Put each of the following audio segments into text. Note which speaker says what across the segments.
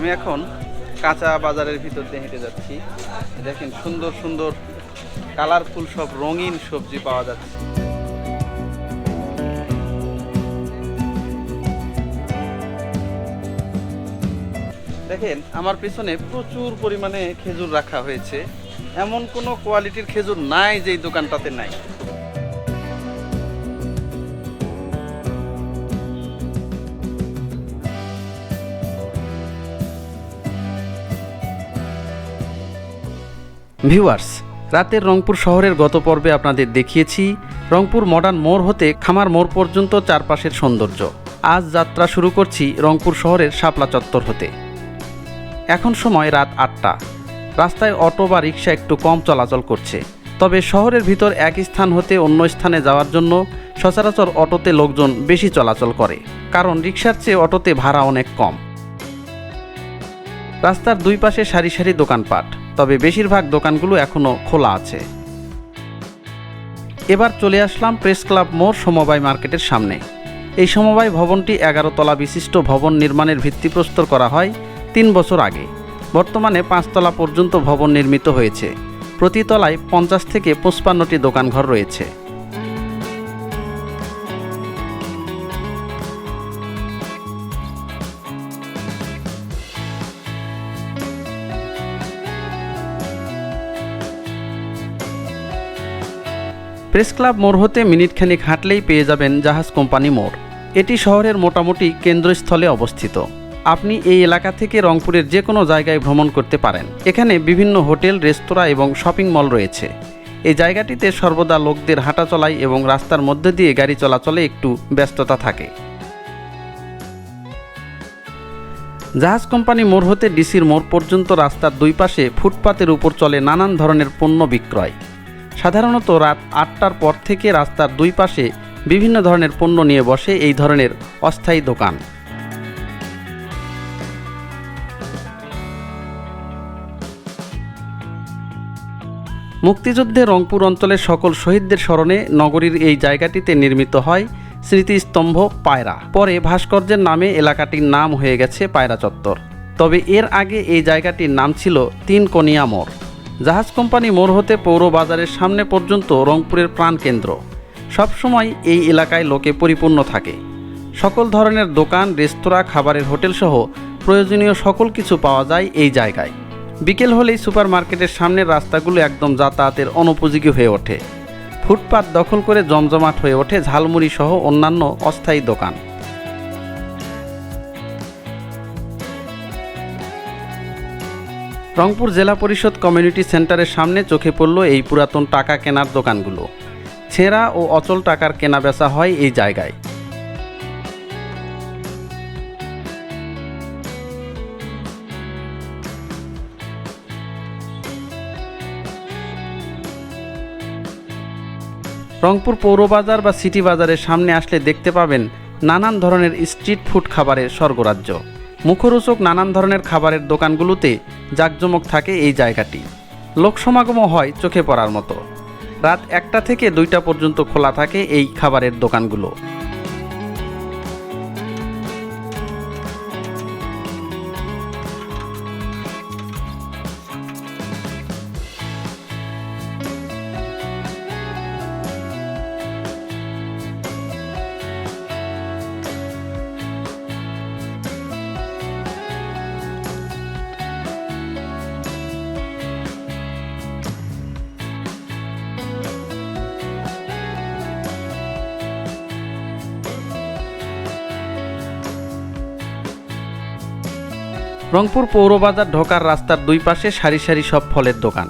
Speaker 1: আমি এখন কাঁচা বাজারের ভিতর দিয়ে হেঁটে যাচ্ছি। দেখেন সুন্দর সুন্দর, কালারফুল সব রঙিন সবজি পাওয়া যাচ্ছে। দেখেন, আমার পিছনে প্রচুর পরিমাণে খেজুর রাখা হয়েছে। এমন কোনো কোয়ালিটির খেজুর নাই যেই দোকানটাতে নাই। ভিউয়ার্স, রাতের রংপুর শহরের গত পর্বে আপনাদের দেখিয়েছি, রংপুর মডার্ন মোড় হতে খামার মোড় পর্যন্ত চারপাশের সৌন্দর্য। আজ যাত্রা শুরু করছি রংপুর শহরের শাপলা চত্বর হতে। এখন সময় রাত আটটা। রাস্তায় অটো বা রিক্সা একটু কম চলাচল করছে। তবে শহরের ভিতর এক স্থান হতে অন্য স্থানে যাওয়ার জন্য সচরাচর অটোতে লোকজন বেশি চলাচল করে, কারণ রিক্সার চেয়ে অটোতে ভাড়া অনেক কম। রাস্তার দুই পাশে সারি সারি দোকানপাট। তবে বেশিরভাগ দোকানগুলো এখনও খোলা আছে। এবার চলে আসলাম প্রেস ক্লাব মোড় সমবায় মার্কেটের সামনে। এই সমবায় ভবনটি এগারো তলা বিশিষ্ট ভবন নির্মাণের ভিত্তিপ্রস্তর করা হয় তিন বছর আগে। বর্তমানে পাঁচতলা পর্যন্ত ভবন নির্মিত হয়েছে। প্রতি তলায় পঞ্চাশ থেকে পঁচপান্নটি দোকানঘর রয়েছে। প্রেস ক্লাব মোড় হতে মিনিটখানিক হাঁটলেই পেয়ে যাবেন জাহাজ কোম্পানি মোড়। এটি শহরের মোটামুটি কেন্দ্রস্থলে অবস্থিত। আপনি এই এলাকা থেকে রংপুরের যে কোনো জায়গায় ভ্রমণ করতে পারেন। এখানে বিভিন্ন হোটেল, রেস্তোরাঁ এবং শপিং মল রয়েছে। এই জায়গাটিতে সর্বদা লোকদের হাঁটা চলায় এবং রাস্তার মধ্যে দিয়ে গাড়ি চলাচলে একটু ব্যস্ততা থাকে। জাহাজ কোম্পানি মোড় হতে ডিসির মোড় পর্যন্ত রাস্তার দুই পাশে ফুটপাতের উপর চলে নানান ধরনের পণ্য বিক্রয়। সাধারণত রাত আটটার পর থেকে রাস্তার দুই পাশে বিভিন্ন ধরনের পণ্য নিয়ে বসে এই ধরনের অস্থায়ী দোকান। মুক্তিযুদ্ধে রংপুর অঞ্চলের সকল শহীদদের স্মরণে নগরীর এই জায়গাটিতে নির্মিত হয় স্মৃতিস্তম্ভ পায়রা। পরে ভাস্কর্যের নামে এলাকাটির নাম হয়ে গেছে পায়রা চত্বর। তবে এর আগে এই জায়গাটির নাম ছিল তিন কনিয়া মোড়। জাহাজ কোম্পানি মোড় হতে পৌর বাজারের সামনে পর্যন্ত রংপুরের প্রাণকেন্দ্র সবসময় এই এলাকায় লোকে পরিপূর্ণ থাকে। সকল ধরনের দোকান, রেস্তোরাঁ, খাবারের হোটেল সহ প্রয়োজনীয় সকল কিছু পাওয়া যায় এই জায়গায়। বিকেল হলেই সুপার মার্কেটের সামনের রাস্তাগুলো একদম যাতায়াতের অনুপযোগী হয়ে ওঠে। ফুটপাত দখল করে জমজমাট হয়ে ওঠে ঝালমুড়ি সহ অন্যান্য অস্থায়ী দোকান। রংপুর জেলা পরিষদ কমিউনিটি সেন্টারের সামনে চোখে পড়ল এই পুরাতন টাকা কেনার দোকানগুলো। ছেঁড়া ও অচল টাকার কেনা বেচা হয় এই জায়গায়। রংপুর পৌরবাজার বা সিটি বাজারের সামনে আসলে দেখতে পাবেন নানান ধরনের স্ট্রিট ফুড খাবারের স্বর্গরাজ্য। মুখরোচক নানান ধরনের খাবারের দোকানগুলোতে জাঁকজমক থাকে এই জায়গাটি। লোকসমাগমও হয় চোখে পড়ার মতো। রাত একটা থেকে দুইটা পর্যন্ত খোলা থাকে এই খাবারের দোকানগুলো। রংপুর পৌরবাজার ঢোকার রাস্তার দুই পাশে সারি সারি সব ফলের দোকান।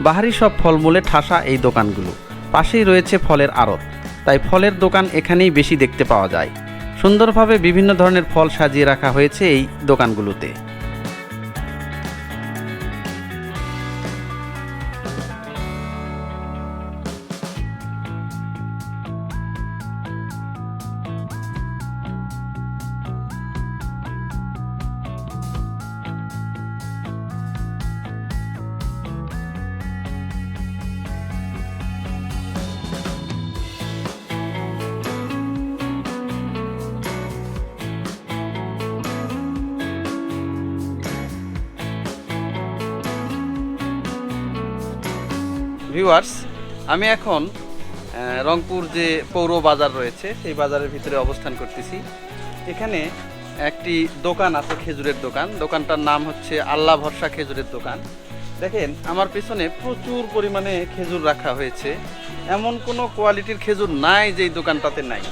Speaker 1: বাহারি সব ফলমূলে ঠাসা এই দোকানগুলো। পাশেই রয়েছে ফলের আড়ত। তাই ফলের দোকান এখানেই বেশি দেখতে পাওয়া যায়। সুন্দরভাবে বিভিন্ন ধরনের ফল সাজিয়ে রাখা হয়েছে এই দোকানগুলোতে। ভিউয়ার্স আমি এখন রংপুর যে পৌর বাজার রয়েছে সেই বাজারের ভিতরে অবস্থান করতেছি। এখানে একটি দোকান আছে খেজুরের দোকান। দোকানটার নাম হচ্ছে আল্লাহ ভরসা খেজুরের দোকান। দেখেন আমার পেছনে প্রচুর পরিমাণে খেজুর রাখা হয়েছে। এমন কোনো কোয়ালিটির খেজুর নাই যে দোকানটাতে নাই।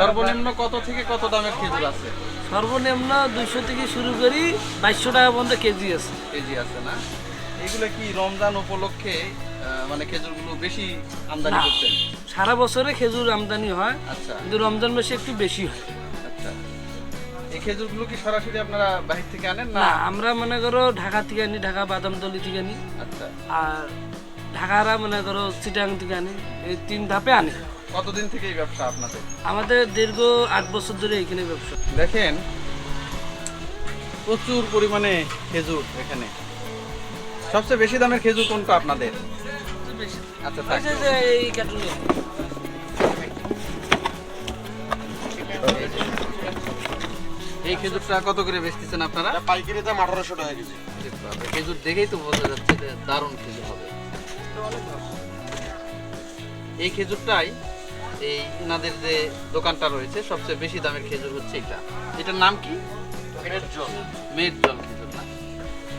Speaker 1: সর্বনিম্ন কত থেকে কত দামের খেজুর আছে?
Speaker 2: সর্বনিম্ন দুইশো থেকে শুরু করি বাইশশো টাকা পর্যন্ত কেজি আছে।
Speaker 1: কেজি আছে না? এগুলো কি রমজান উপলক্ষে মানে খেজুরগুলো বেশি আমদানি
Speaker 2: না।
Speaker 1: করছেন?
Speaker 2: সারা বছরে খেজুর আমদানি হয়
Speaker 1: আচ্ছা।
Speaker 2: কিন্তু রমজান মাসে একটু বেশি হয়।
Speaker 1: আচ্ছা। এই খেজুরগুলো কি সরাসরি আপনারা বাহির থেকে আনেন না?
Speaker 2: না আমরা মনে করো ঢাকা থেকে আনি ঢাকা বাদামতলি থেকে আনি
Speaker 1: আচ্ছা।
Speaker 2: আর ঢাকারা মনে করো চিটাং থেকে আনি এই তিন ধাপে আনি।
Speaker 1: কতদিন থেকে এই ব্যবসা আপনাদের?
Speaker 2: আমাদের দীর্ঘ আট বছর ধরে এখানে ব্যবসা।
Speaker 1: দেখেন প্রচুর পরিমাণে খেজুর এখানে। সবচেয়ে বেশি দামের খেজুর কোনটা আপনাদের? আচ্ছা থাক।
Speaker 2: যে এই কার্টুনে
Speaker 1: এই খেজুরটা কত করে বেচতেছেন আপনারা?
Speaker 3: পাইকারি দাম আঠারোশো টাকা কেজি।
Speaker 1: খেজুর দেখেই তো বোঝা যাচ্ছে যে দারুণ খেজুর হবে। এই খেজুরটাই এই এনাদের যে দোকানটা রয়েছে সবচেয়ে বেশি দামের খেজুর হচ্ছে এটা। এটার নাম কি?
Speaker 3: পেটের জল।
Speaker 1: মেট জল খেজুর না।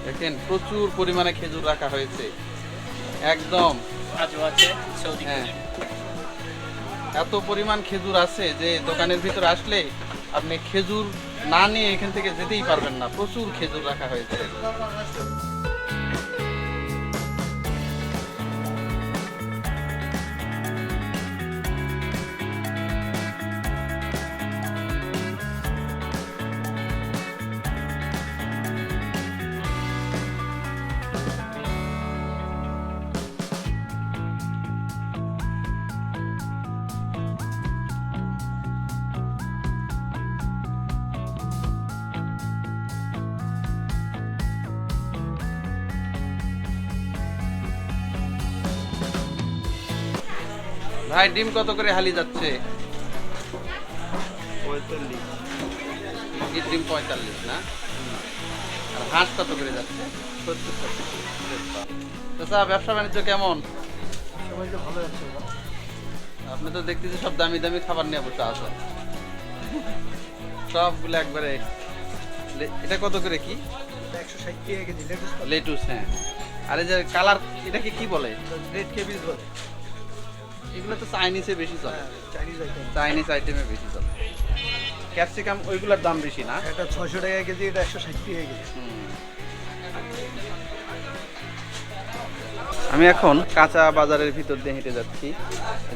Speaker 1: দেখেন প্রচুর পরিমাণে খেজুর রাখা হয়েছে। একদম
Speaker 2: কাজু আছে সৌদি
Speaker 1: হ্যাঁ। এত পরিমাণ খেজুর আছে যে দোকানের ভিতরে আসলে আপনি খেজুর না নিয়ে এখান থেকে যেতেই পারবেন না। প্রচুর খেজুর রাখা হয়েছে। ভাই ডিম কত করে হালি যাচ্ছে? মুরগির ডিম পঁয়তাল্লিশ না? আর হাঁস কত করে যাচ্ছে? চাচা ব্যবসা বাণিজ্য কেমন? আপনি তো দেখতেছি সব দামি দামি খাবার নিয়ে বসে আছেন সবগুলো একবারে এটা কত করে কি?
Speaker 3: একশো ষাট টাকা কেজি লেটুস
Speaker 1: লেটুস হ্যাঁ। আর এই যে কালার এটাকে কি বলে?
Speaker 3: রেড কেবিজ বলে।
Speaker 1: এগুলো তো চাইনিজে বেশি চলে।
Speaker 3: চাইনিজ আইটেম
Speaker 1: চাইনিজ আইটেমে বেশি চলে। ক্যাপসিকাম ওইগুলোর দাম বেশি না?
Speaker 3: এটা ছয়শো টাকা কেজি এটা একশো ষাট টাকা কেজি।
Speaker 1: আমি এখন কাঁচা বাজারের ভিতর দিয়ে হেঁটে যাচ্ছি।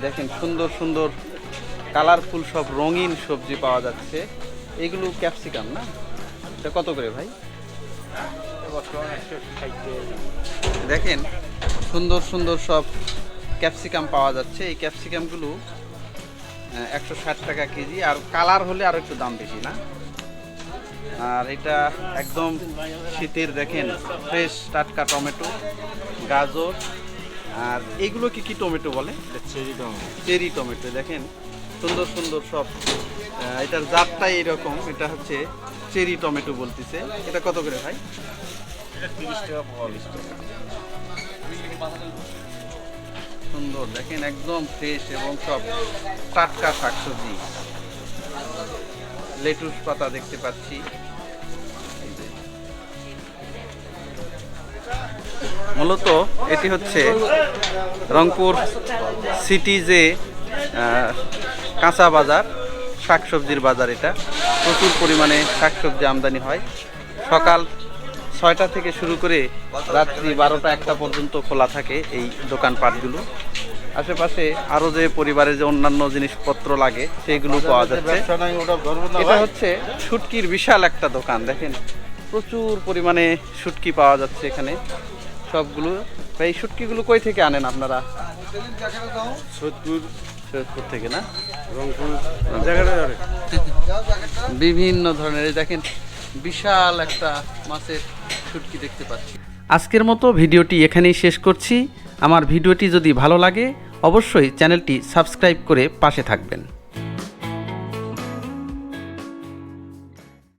Speaker 1: দেখেন সুন্দর সুন্দর কালারফুল সব রঙিন সবজি পাওয়া যাচ্ছে। এগুলো ক্যাপসিকাম না? এটা কত করে ভাই? দেখেন সুন্দর সুন্দর সব ক্যাপসিকাম পাওয়া যাচ্ছে। এই ক্যাপসিকামগুলো একশো ষাট টাকা কেজি। আর কালার হলে আরও একটু দাম বেশি না? আর এটা একদম শীতের দেখেন ফ্রেশ টাটকা টমেটো গাজর। আর এগুলো কি কি টমেটো বলে?
Speaker 3: চেরি দাম
Speaker 1: চেরি টমেটো দেখেন সুন্দর সুন্দর সব। এটার জাতটাই এরকম। এটা হচ্ছে চেরি টমেটো বলতেছে। এটা কত করে ভাই?
Speaker 3: এটা তিরিশ টাকা টাকা।
Speaker 1: সুন্দর। দেখেন একদম ফ্রেশ এবং সব টাটকা শাকসবজি। লেটুস পাতা দেখতে পাচ্ছি। মূলত এটি হচ্ছে রংপুর সিটি যে কাঁচা বাজার, শাকসবজির বাজার এটা। প্রচুর পরিমাণে শাকসবজি আমদানি হয়। সকাল ছয়টা থেকে শুরু করে রাত্রি বারোটা একটা পর্যন্ত খোলা থাকে এই দোকানপাটগুলো আশেপাশে আরও যে পরিবারের যে অন্যান্য জিনিসপত্র লাগে সেগুলো পাওয়া যাচ্ছে। এটা হচ্ছে শুটকির বিশাল একটা দোকান দেখেন। প্রচুর পরিমাণে শুটকি পাওয়া যাচ্ছে এখানে। সবগুলো এই শুটকিগুলো কই থেকে আনেন আপনারা? সৈয়দপুর থেকে না? বিভিন্ন ধরনের দেখেন বিশাল একটা মাছের শুটকি দেখতে পাচ্ছি। আজকের মতো ভিডিওটি এখানেই শেষ করছি। আমার ভিডিওটি যদি ভালো লাগে অবশ্যই চ্যানেলটি সাবস্ক্রাইব করে পাশে থাকবেন।